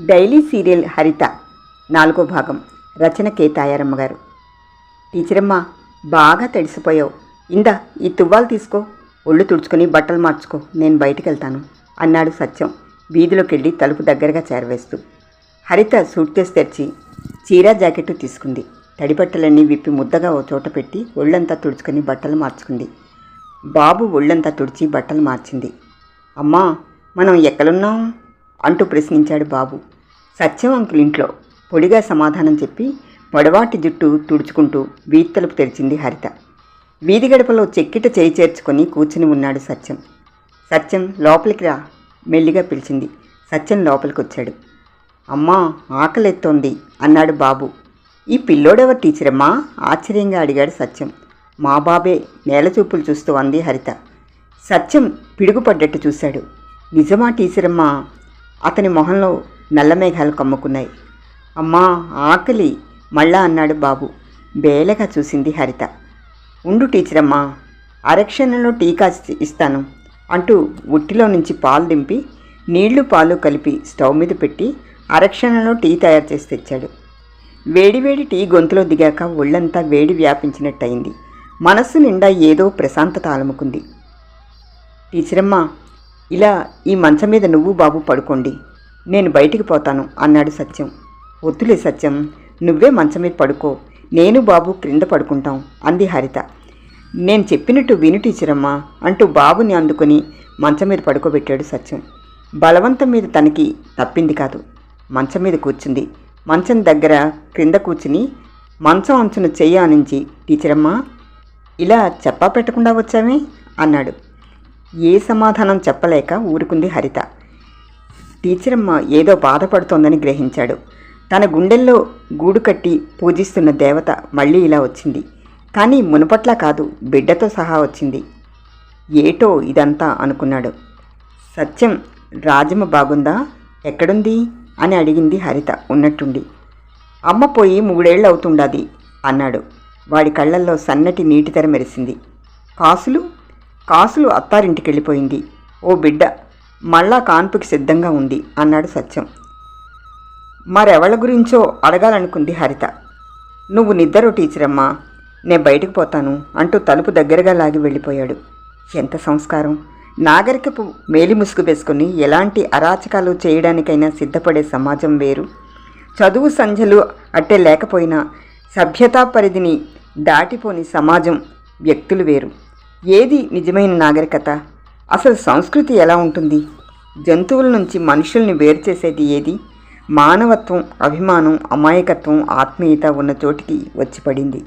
Daily serial హరిత నాలుగో భాగం. రచన కే. తాయారమ్మ గారు. టీచరమ్మ బాగా తడిసిపోయావు. ఇందా ఈ తువ్వాలు తీసుకో. ఒళ్ళు తుడుచుకొని బట్టలు మార్చుకో. నేను బయటికి వెళ్తాను అన్నాడు సత్యం. వీధిలోకి వెళ్ళి తలుపు దగ్గరగా చేరవేస్తూ. హరిత సూట్ కేసు తెరిచి చీర జాకెట్టు తీసుకుంది. తడి బట్టలన్నీ విప్పి ముద్దగా ఓ చోట పెట్టి ఒళ్ళంతా తుడుచుకొని బట్టలు మార్చుకుంది. బాబు ఒళ్ళంతా తుడిచి బట్టలు మార్చింది. అమ్మా మనం ఎక్కడున్నాం? అంటూ ప్రశ్నించాడు బాబు. సత్యం అంకుల్ ఇంట్లో పొడిగా సమాధానం చెప్పి పొడవాటి జుట్టు తుడుచుకుంటూ వీధి తలుపు తెరిచింది హరిత. వీధి గడపలో చెక్కిట చేయి చేర్చుకొని కూర్చుని ఉన్నాడు సత్యం. సత్యం లోపలికి రా మెల్లిగా పిలిచింది. సత్యం లోపలికి వచ్చాడు అమ్మా ఆకలెత్తోంది అన్నాడు బాబు. ఈ పిల్లోడెవరు టీచరమ్మా? ఆశ్చర్యంగా అడిగాడు సత్యం. మా బాబే నేల చూపులు చూస్తూ అంది హరిత. సత్యం పిడుగుపడ్డట్టు చూశాడు. నిజమా టీచరమ్మా? అతని మొహంలో నల్ల మేఘాలు కమ్ముకున్నాయి. అమ్మా ఆకలి! మళ్ళా అన్నాడు బాబు. బేలగా చూసింది హరిత. ఉండు టీచరమ్మా అరక్షణలో టీకా ఇస్తాను అంటూ ఉట్టిలో నుంచి పాలు దింపి నీళ్ళు పాలు కలిపి స్టవ్ మీద పెట్టి అరక్షణలో టీ తయారు చేసి తెచ్చాడు. వేడివేడి టీ గొంతులో దిగాక ఒళ్ళంతా వేడి వ్యాపించినట్టయింది. మనస్సు నిండా ఏదో ప్రశాంతత అలముకుంది. టీచరమ్మ ఇలా ఈ మంచం మీద నువ్వు బాబు పడుకోండి. నేను బయటికి పోతాను అన్నాడు సత్యం. వద్దులే సత్యం నువ్వే మంచం మీద పడుకో. నేను బాబు క్రింద పడుకుంటాం అంది హరిత. నేను చెప్పినట్టు విను టీచరమ్మా అంటూ బాబుని అందుకుని మంచం మీద పడుకోబెట్టాడు సత్యం. బలవంతం మీద తనకి తప్పింది కాదు. మంచం మీద కూర్చుంది. మంచం దగ్గర క్రింద కూర్చుని మంచం అంచున చెయ్యి ఆనించి టీచరమ్మా ఇలా చెప్పా పెట్టకుండా వచ్చామే అన్నాడు. ఏ సమాధానం చెప్పలేక ఊరుకుంది హరిత. టీచరమ్మ ఏదో బాధపడుతోందని గ్రహించాడు. తన గుండెల్లో గూడు కట్టి పూజిస్తున్న దేవత మళ్ళీ ఇలా వచ్చింది. కానీ మునుపట్లా కాదు బిడ్డతో సహా వచ్చింది. ఏటో ఇదంతా అనుకున్నాడు. సత్యం రాజమ్మ బాగుందా? ఎక్కడుంది? అని అడిగింది హరిత ఉన్నట్టుండి. అమ్మ పోయి మూడేళ్ళు అవుతుండాది అన్నాడు. వాడి కళ్ళల్లో సన్నటి నీటి తెర మెరిసింది. కాసులు? కాసులు అత్తారింటికి వెళ్ళిపోయింది ఓ బిడ్డ మళ్ళా కాన్పుకి సిద్ధంగా ఉంది అన్నాడు సత్యం. మరెవళ్ళ గురించో అడగాలనుకుంది హరిత. నువ్వు నిద్దరు టీచరమ్మా నేను బయటకు పోతాను అంటూ తలుపు దగ్గరగా లాగి వెళ్ళిపోయాడు. ఎంత సంస్కారం! నాగరికపు మేలి ముసుగు వేసుకుని ఎలాంటి అరాచకాలు చేయడానికైనా సిద్ధపడే సమాజం వేరు. చదువు సంధ్యలు అట్టే లేకపోయినా సభ్యతా పరిధిని దాటిపోని సమాజం వ్యక్తులు వేరు. ఏది నిజమైన నాగరికత? అసలు సంస్కృతి ఎలా ఉంటుంది? జంతువుల నుంచి మనుషుల్ని వేరు చేసేది ఏది? మానవత్వం అభిమానం అమాయకత్వం ఆత్మీయత ఉన్న చోటికి వచ్చి పడింది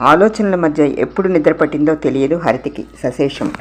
ఆలోచనల మధ్య ఎప్పుడు నిద్రపట్టిందో తెలియదు హరితికి సశేషం.